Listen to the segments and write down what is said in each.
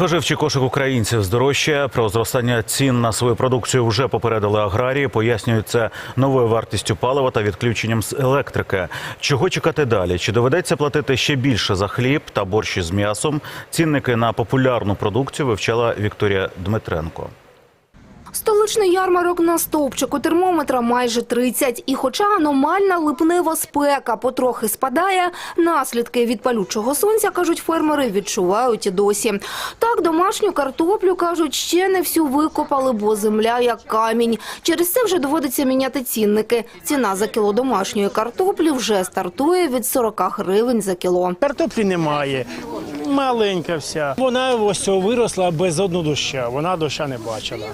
Споживчий кошик українців здорожчає. Про зростання цін на свою продукцію вже попередили аграрії. Пояснюють це новою вартістю палива та відключенням з електрики. Чого чекати далі? Чи доведеться платити ще більше за хліб та борщі з м'ясом? Цінники на популярну продукцію вивчала Вікторія Дмитренко. Столичний ярмарок на стовпчику термометра майже 30. І хоча аномальна липнева спека потрохи спадає, наслідки від палючого сонця, кажуть фермери, відчувають і досі. Так, домашню картоплю, кажуть, ще не всю викопали, бо земля як камінь. Через це вже доводиться міняти цінники. Ціна за кіло домашньої картоплі вже стартує від 40 гривень за кіло. Картоплі немає, маленька вся. Вона ось виросла без одного доща. Вона доща не бачила.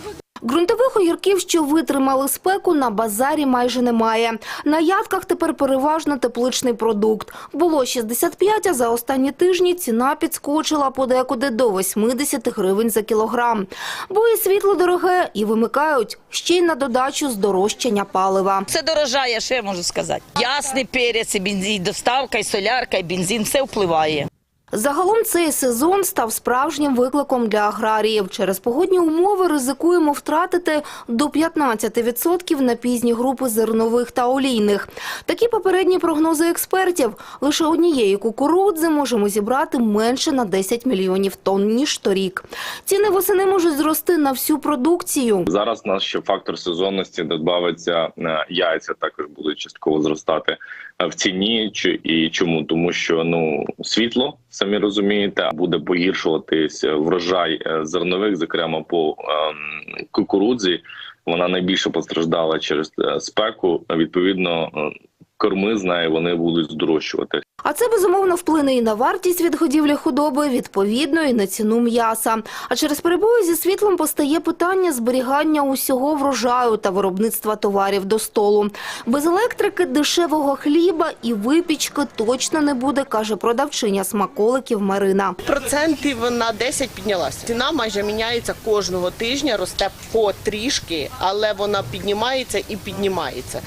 Ґрунтових огірків, що витримали спеку, на базарі майже немає. На ядках тепер переважно тепличний продукт. Було 65, а за останні тижні ціна підскочила подекуди до 80 гривень за кілограм. Бо і світло дороге, і вимикають. Ще й на додачу здорожчання палива. Все дорожає, що я можу сказати. Ясний перець, і бензин, і доставка, і солярка, і бензин, все впливає. Загалом цей сезон став справжнім викликом для аграріїв. Через погодні умови ризикуємо втратити до 15% на пізні групи зернових та олійних. Такі попередні прогнози експертів. Лише однієї кукурудзи можемо зібрати менше на 10 мільйонів тонн, ніж торік. Ціни восени можуть зрости на всю продукцію. Зараз у нас ще фактор сезонності додавиться е, яйця, також будуть частково зростати е, в ціні. І чому? Тому що ну світло, самі розумієте, буде погіршуватись врожай е, зернових, зокрема по ем, кукурудзі. Вона найбільше постраждала через е, спеку. Відповідно, е, корми з неї вони будуть здорожчувати. А це безумовно вплине і на вартість відгодівлі худоби, відповідно і на ціну м'яса. А через перебої зі світлом постає питання зберігання усього врожаю та виробництва товарів до столу. Без електрики дешевого хліба і випічки точно не буде, каже продавчиня смаколиків Марина. Процентів на 10 піднялася. Ціна майже міняється кожного тижня, росте потрішки, але вона піднімається і піднімається.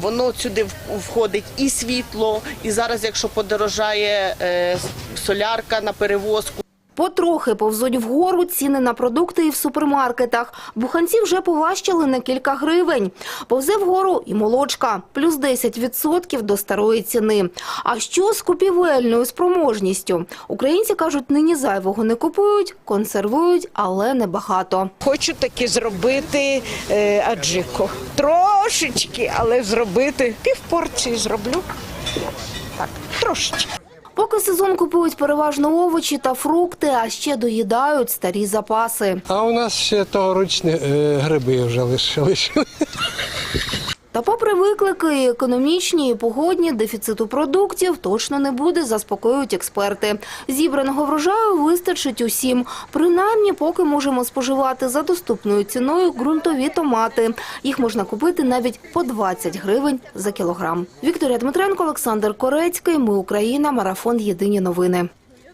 Воно сюди входить і світло, і зараз, якщо подорожає е, солярка на перевозку. Потрохи повзуть вгору ціни на продукти і в супермаркетах. Буханці вже поважчали на кілька гривень. Повзе вгору і молочка, плюс 10% до старої ціни. А що з купівельною спроможністю? Українці кажуть, нині зайвого не купують, консервують, але небагато. Хочу таки зробити е, аджико. Трошечки, але зробити півпорції зроблю. Так, трошечки. Поки сезон купують переважно овочі та фрукти, а ще доїдають старі запаси. А у нас ще тогорічні е, гриби вже лишились. Та попри виклики і економічні і погодні, дефіциту продуктів точно не буде, заспокоюють експерти. Зібраного врожаю вистачить усім. Принаймні, поки можемо споживати за доступною ціною ґрунтові томати. Їх можна купити навіть по 20 гривень за кілограм. Вікторія Дмитренко, Олександр Корецький. Ми Україна. Марафон. Єдині новини.